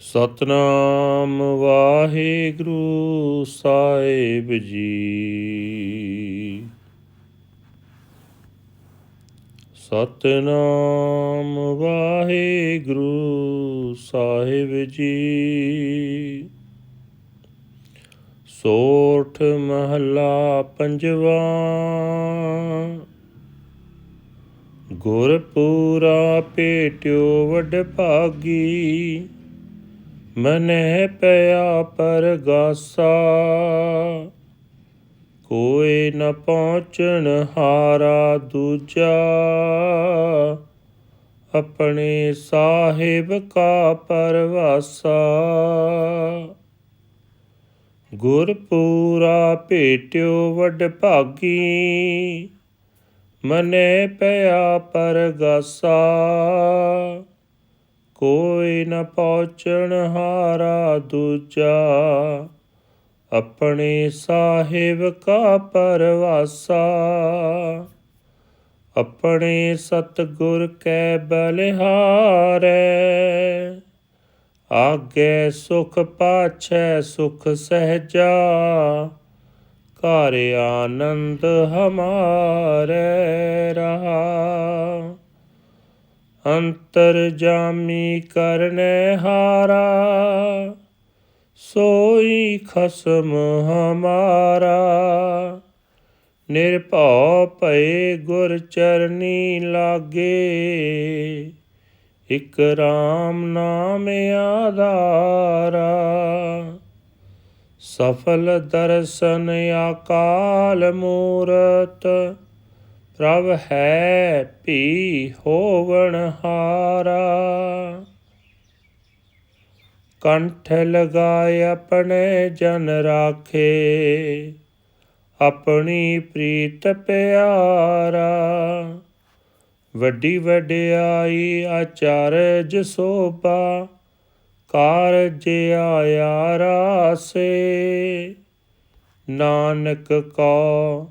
ਸਤਨਾਮ ਵਾਹਿਗੁਰੂ ਸਾਹਿਬ ਜੀ। ਸਤਨਾਮ ਵਾਹਿਗੁਰੂ ਸਾਹਿਬ ਜੀ। ਸੋਠ ਮਹਲਾ ਪੰਜਵਾ। ਗੁਰਪੂਰਾ ਭੇਟਿਓ ਵਡ ਭਾਗੀ। ਮਨੇ ਪਿਆ ਪਰਗਾਸਾ, ਕੋਈ ਨ ਪਹੁੰਚਣ ਹਾਰਾ ਦੂਜਾ। ਆਪਣੇ ਸਾਹਿਬ ਕਾ ਪਰਵਾਸਾ, ਗੁਰਪੂਰਾ ਭੇਟਿਓ ਵੱਡ ਭਾਗੀ। ਮਨੇ ਪਿਆ ਪਰਗਾਸਾ ਕੋਈ ਨ ਪਹੁੰਚਣ ਹਾਰਾ ਦੂਜਾ। ਆਪਣੇ ਸਾਹਿਬ ਕਾ ਪਰਵਾਸਾ। ਆਪਣੇ ਸਤਗੁਰ ਕੈ ਬਲਿਹਾਰੈ। ਆਗੇ ਸੁਖ ਪਾਛੈ ਸੁਖ ਸਹਜਾ। ਘਰ ਆਨੰਦ ਹਮਾਰੇ ਰਹਾ। ਅੰਤਰ ਜਾਮੀ ਕਰਨੇ ਹਾਰਾ, ਸੋਈ ਖਸਮ ਹਮਾਰਾ। ਨਿਰਭਉ ਭਏ ਗੁਰ ਚਰਨੀ ਲਾਗੇ, ਇਕ RAM ਨਾਮ ਆਧਾਰਾ। ਸਫਲ ਦਰਸ਼ਨ ਆਕਾਲ ਮੂਰਤ ਪ੍ਰਭ ਹੈ ਭੀ ਹੋਵਣ ਹਾਰਾ। ਕੰਠ ਲਗਾਏ ਆਪਣੇ ਜਨ ਰਾਖੇ, ਆਪਣੀ ਪ੍ਰੀਤ ਪਿਆਰਾ। ਵੱਡੀ ਵਡਿਆਈ ਆਚਾਰਜ ਸੋਭਾ, ਕਾਰਜ ਆਇਆ ਰਾਸੇ। ਨਾਨਕ ਕੋ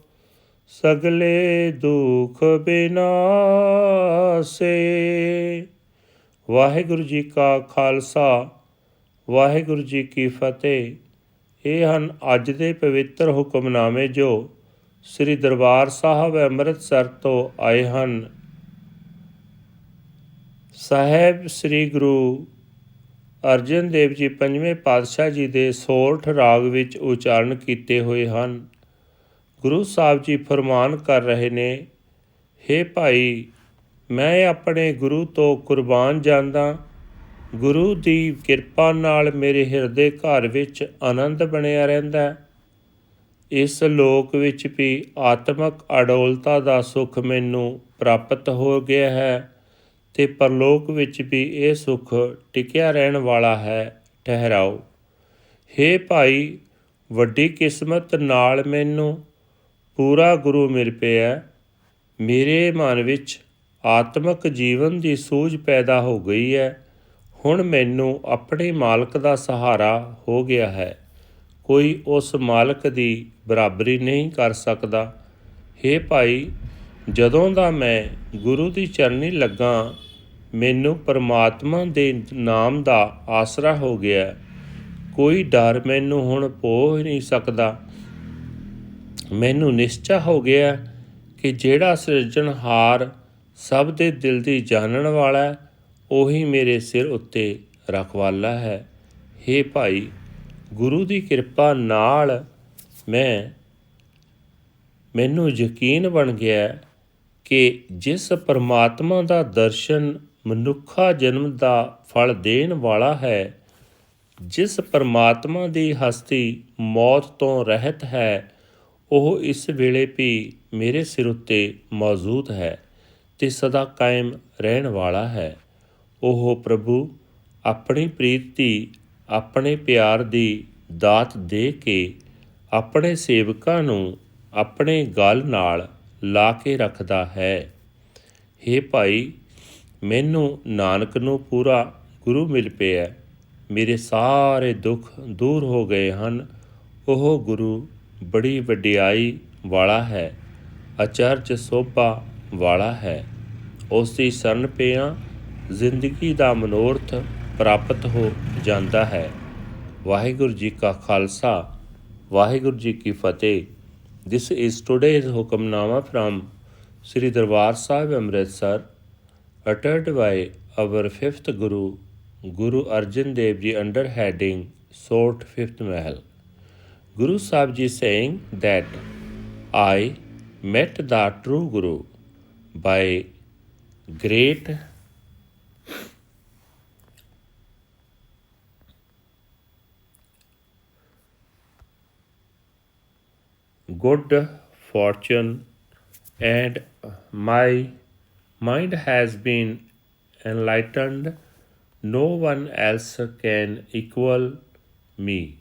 ਸਗਲੇ ਦੁਖ ਬਿਨਾਸੇ ਵਾਹਿਗੁਰੂ ਜੀ ਕਾ ਖਾਲਸਾ, ਵਾਹਿਗੁਰੂ ਜੀ ਕੀ ਫਤਿਹ। ਇਹ ਹਨ ਅੱਜ ਦੇ ਪਵਿੱਤਰ ਹੁਕਮਨਾਮੇ ਜੋ ਸ੍ਰੀ ਦਰਬਾਰ ਸਾਹਿਬ ਅੰਮ੍ਰਿਤਸਰ ਤੋਂ ਆਏ ਹਨ। ਸਾਹਿਬ ਸ੍ਰੀ ਗੁਰੂ ਅਰਜਨ ਦੇਵ ਜੀ ਪੰਜਵੇਂ ਪਾਤਸ਼ਾਹ ਜੀ ਦੇ ਸੋਰਠ ਰਾਗ ਵਿੱਚ ਉਚਾਰਨ ਕੀਤੇ ਹੋਏ ਹਨ। ਗੁਰੂ ਸਾਹਿਬ ਜੀ ਫਰਮਾਨ ਕਰ ਰਹੇ ਨੇ हे ਭਾਈ, ਮੈਂ ਆਪਣੇ ਗੁਰੂ ਤੋਂ ਕੁਰਬਾਨ ਜਾਂਦਾ, ਗੁਰੂ ਦੀ ਕਿਰਪਾ ਨਾਲ ਮੇਰੇ ਹਿਰਦੇ ਘਰ ਵਿੱਚ ਆਨੰਦ ਬਣਿਆ ਰਹਿੰਦਾ। ਹੈ ਇਸ ਲੋਕ ਵਿੱਚ ਵੀ ਆਤਮਕ ਅਡੋਲਤਾ ਦਾ ਸੁਖ ਮੈਨੂੰ ਪ੍ਰਾਪਤ ਹੋ ਗਿਆ ਹੈ ਤੇ ਪਰਲੋਕ ਵਿੱਚ ਵੀ ਇਹ ਸੁਖ ਟਿਕਿਆ ਰਹਿਣ ਵਾਲਾ ਹੈ, ਠਹਿਰਾਓ। हे ਭਾਈ, ਵੱਡੀ ਕਿਸਮਤ ਨਾਲ ਮੈਨੂੰ ਪੂਰਾ ਗੁਰੂ ਮਿਲ ਪਿਆ। ਮੇਰੇ ਮਨ ਵਿੱਚ ਆਤਮਿਕ ਜੀਵਨ ਦੀ ਸੂਝ ਪੈਦਾ ਹੋ ਗਈ ਹੈ। ਹੁਣ ਮੈਨੂੰ ਆਪਣੇ ਮਾਲਕ ਦਾ ਸਹਾਰਾ ਹੋ ਗਿਆ ਹੈ। ਕੋਈ ਉਸ ਮਾਲਕ ਦੀ ਬਰਾਬਰੀ ਨਹੀਂ ਕਰ ਸਕਦਾ। हे ਭਾਈ, ਜਦੋਂ ਦਾ ਮੈਂ ਗੁਰੂ ਦੀ ਚਰਨੀ ਲੱਗਾ, ਮੈਨੂੰ ਪਰਮਾਤਮਾ ਦੇ ਨਾਮ ਦਾ ਆਸਰਾ ਹੋ ਗਿਆ। ਕੋਈ ਡਰ ਮੈਨੂੰ ਹੁਣ ਪੋਹ ਨਹੀਂ ਸਕਦਾ। ਮੈਨੂੰ ਨਿਸ਼ਚਾ ਹੋ ਗਿਆ ਕਿ ਜਿਹੜਾ ਸਿਰਜਣਹਾਰ ਸਭ ਦੇ ਦਿਲ ਦੀ ਜਾਣਨ ਵਾਲਾ ਉਹੀ ਮੇਰੇ ਸਿਰ ਉੱਤੇ ਰਖਵਾਲਾ ਹੈ। हे ਭਾਈ, ਗੁਰੂ ਦੀ ਕਿਰਪਾ ਨਾਲ ਮੈਂ, ਮੈਨੂੰ ਯਕੀਨ ਬਣ ਗਿਆ ਕਿ ਜਿਸ ਪਰਮਾਤਮਾ ਦਾ ਦਰਸ਼ਨ ਮਨੁੱਖਾ ਜਨਮ ਦਾ ਫਲ ਦੇਣ ਵਾਲਾ ਹੈ, ਜਿਸ ਪਰਮਾਤਮਾ ਦੀ ਹਸਤੀ ਮੌਤ ਤੋਂ ਰਹਿਤ ਹੈ ਉਹ ਇਸ ਵੇਲੇ ਵੀ ਮੇਰੇ ਸਿਰ ਉੱਤੇ ਮੌਜੂਦ ਹੈ ਤੇ ਸਦਾ ਕਾਇਮ ਰਹਿਣ ਵਾਲਾ ਹੈ। ਉਹ ਪ੍ਰਭੂ, ਆਪਣੀ ਪ੍ਰੀਤੀ, ਆਪਣੇ ਪਿਆਰ ਦੀ ਦਾਤ ਦੇ ਕੇ ਆਪਣੇ ਸੇਵਕਾਂ ਨੂੰ ਆਪਣੇ ਗਲ ਨਾਲ ਲਾ ਕੇ ਰੱਖਦਾ ਹੈ। हे ਭਾਈ, ਮੈਨੂੰ ਨਾਨਕ ਨੂੰ ਪੂਰਾ ਗੁਰੂ ਮਿਲ ਪਿਆ। ਮੇਰੇ ਸਾਰੇ ਦੁੱਖ ਦੂਰ ਹੋ ਗਏ ਹਨ। ਉਹ ਗੁਰੂ ਬੜੀ ਵਡਿਆਈ ਵਾਲਾ ਹੈ ਅਚਰਜ ਸੋਭਾ ਵਾਲਾ ਹੈ। ਉਸ ਦੀ ਸ਼ਰਨ ਪਿਆ ਜ਼ਿੰਦਗੀ ਦਾ ਮਨੋਰਥ ਪ੍ਰਾਪਤ ਹੋ ਜਾਂਦਾ ਹੈ। ਵਾਹਿਗੁਰੂ ਜੀ ਕਾ ਖਾਲਸਾ ਵਾਹਿਗੁਰੂ ਜੀ ਕੀ ਫਤਿਹ। This is today's Hukamnama from Sri Darbar Sahib Amritsar uttered by our fifth Guru, Guru Arjan Dev Ji, under heading Sort Fifth Mahal. Guru Sahib Ji saying that I met the true Guru by great good fortune and my mind has been enlightened. No one else can equal me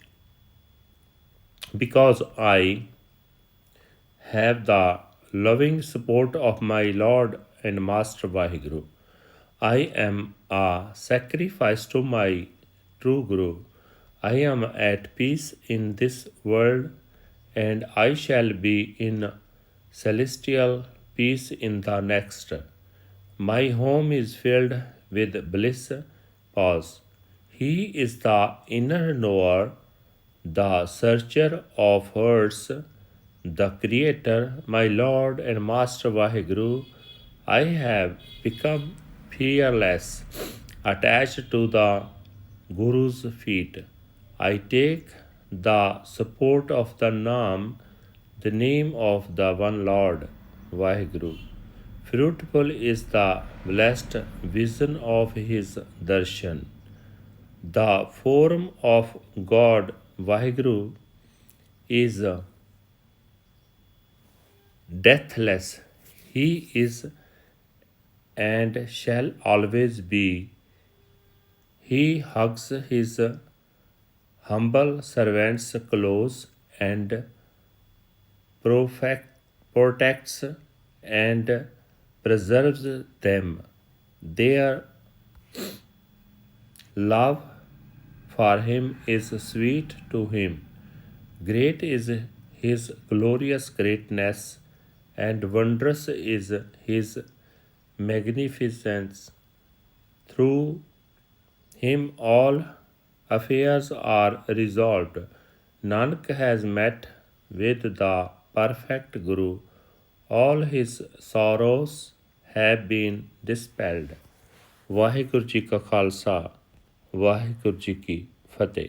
because i have the loving support of my lord and master vaheguru i am a sacrifice to my true guru i am at peace in this world and i shall be in celestial peace in the next. My home is filled with bliss. Pause. He is the inner knower, the searcher of hearts, the creator, my Lord and Master Vaheguru. I have become fearless, attached to the Guru's feet. I take the support of the Naam the name of the one Lord, Vaheguru. Fruitful is the blessed vision of his darshan. The form of God, Vaheguru, is uh, deathless. He is and shall always be. He hugs his humble servants close and protects and preserves them. Their love for him is sweet to him. Great is his glorious greatness, and wondrous is his magnificence. Through him all affairs are resolved. Nanak has met with the perfect Guru. All his sorrows have been dispelled. Waheguru ji ਕਾ ਖਾਲਸਾ ਵਾਹਿਗੁਰੂ ਜੀ ਕੀ ਫਤਿਹ।